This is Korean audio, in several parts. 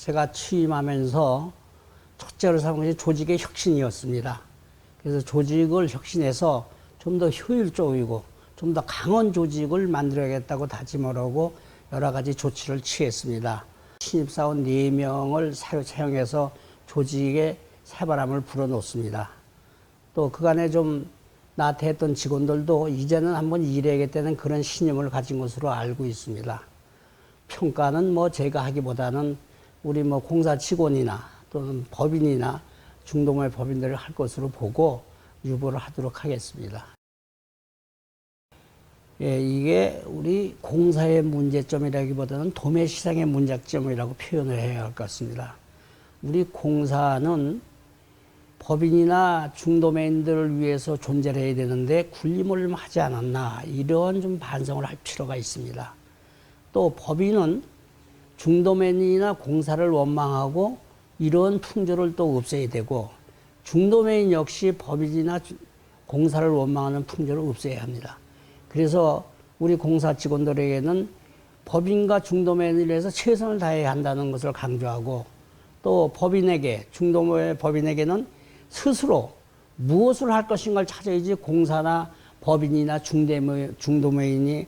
제가 취임하면서 첫째로 삼은 것이 조직의 혁신이었습니다. 그래서 조직을 혁신해서 좀 더 효율적이고 좀 더 강한 조직을 만들어야겠다고 다짐을 하고 여러 가지 조치를 취했습니다. 신입사원 4명을 새로 채용해서 조직에 새바람을 불어넣습니다. 또 그간에 좀 나태했던 직원들도 이제는 한번 일해야겠다는 그런 신념을 가진 것으로 알고 있습니다. 평가는 뭐 제가 하기보다는 우리 뭐 공사 직원이나 또는 법인이나 중동의 법인들을 할 것으로 보고 유보를 하도록 하겠습니다. 예, 이게 우리 공사의 문제점이라기보다는 도매 시장의 문제점이라고 표현을 해야 할 것 같습니다. 우리 공사는 법인이나 중도매인들을 위해서 존재를 해야 되는데 군림을 하지 않았나 이런 좀 반성을 할 필요가 있습니다. 또 법인은 중도매인이나 공사를 원망하고 이런 풍조를 또 없애야 되고 중도매인 역시 법인이나 주- 공사를 원망하는 풍조를 없애야 합니다. 그래서 우리 공사 직원들에게는 법인과 중도매인을 위해서 최선을 다해야 한다는 것을 강조하고 또 법인에게 중도매 법인에게는 스스로 무엇을 할 것인가를 찾아야지 공사나 법인이나 중대매, 중도매인이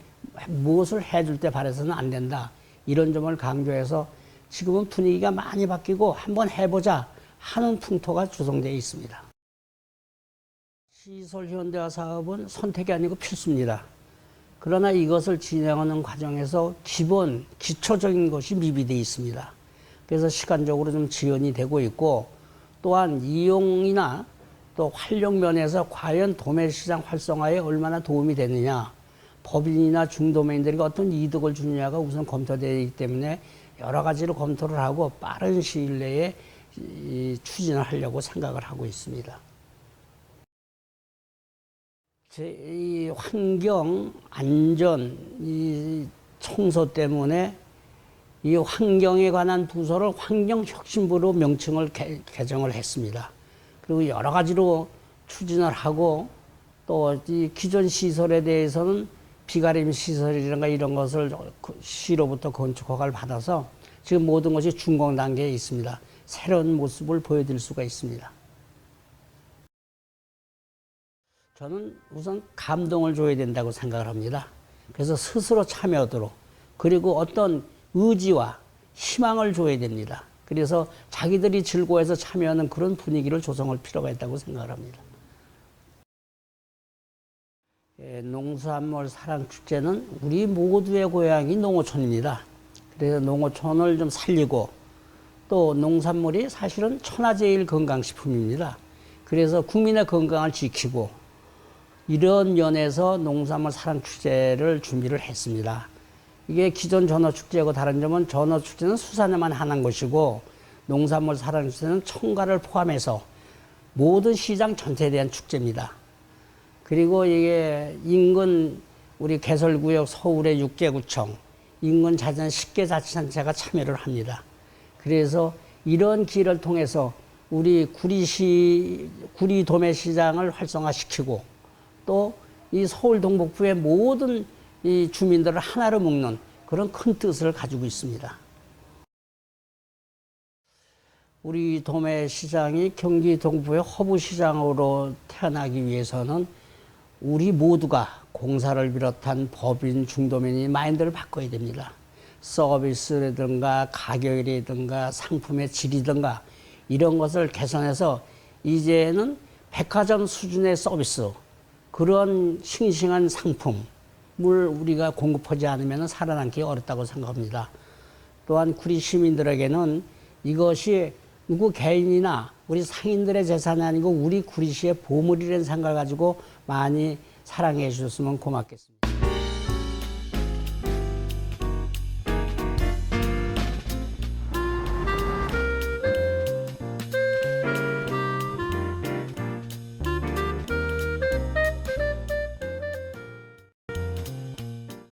무엇을 해줄 때 바라서는 안 된다. 이런 점을 강조해서 지금은 분위기가 많이 바뀌고 한번 해보자 하는 풍토가 조성되어 있습니다. 시설 현대화 사업은 선택이 아니고 필수입니다. 그러나 이것을 진행하는 과정에서 기본 기초적인 것이 미비되어 있습니다. 그래서 시간적으로 좀 지연이 되고 있고 또한 이용이나 또 활용 면에서 과연 도매 시장 활성화에 얼마나 도움이 되느냐 법인이나 중도매인들이 어떤 이득을 주느냐가 우선 검토되기 때문에 여러 가지로 검토를 하고 빠른 시일 내에 이 추진을 하려고 생각을 하고 있습니다. 제, 이 환경, 안전, 이 청소 때문에 이 환경에 관한 부서를 환경혁신부로 명칭을 개, 개정을 했습니다. 그리고 여러 가지로 추진을 하고 또 이 기존 시설에 대해서는 비가림 시설이라든가 이런 것을 그 시로부터 건축 허가를 받아서 지금 모든 것이 준공 단계에 있습니다. 새로운 모습을 보여드릴 수가 있습니다. 저는 우선 감동을 줘야 된다고 생각을 합니다. 그래서 스스로 참여하도록 그리고 어떤 의지와 희망을 줘야 됩니다. 그래서 자기들이 즐거워해서 참여하는 그런 분위기를 조성할 필요가 있다고 생각을 합니다. 예, 농수산물 사랑축제는 우리 모두의 고향이 농어촌입니다. 그래서 농어촌을 좀 살리고 또 농산물이 사실은 천하제일 건강식품입니다. 그래서 국민의 건강을 지키고 이런 면에서 농산물 사랑축제를 준비를 했습니다. 이게 기존 전어축제하고 다른 점은 전어축제는 수산에만 하는 것이고 농산물 사랑축제는 청가를 포함해서 모든 시장 전체에 대한 축제입니다. 그리고 이게 인근 우리 개설구역 서울의 6개구청, 인근 자전 10개 자치단체가 참여를 합니다. 그래서 이런 기회를 통해서 우리 구리시, 구리 도매 시장을 활성화시키고 또 이 서울 동북부의 모든 이 주민들을 하나로 묶는 그런 큰 뜻을 가지고 있습니다. 우리 도매 시장이 경기 동부의 허브 시장으로 태어나기 위해서는 우리 모두가 공사를 비롯한 법인 중도면이 마인드를 바꿔야 됩니다. 서비스라든가 가격이라든가 상품의 질이든가 이런 것을 개선해서 이제는 백화점 수준의 서비스 그런 싱싱한 상품을 우리가 공급하지 않으면 살아남기 어렵다고 생각합니다. 또한 구리 시민들에게는 이것이 누구 개인이나 우리 상인들의 재산이 아니고 우리 구리시의 보물이라는 생각을 가지고 많이 사랑해 주셨으면 고맙겠습니다.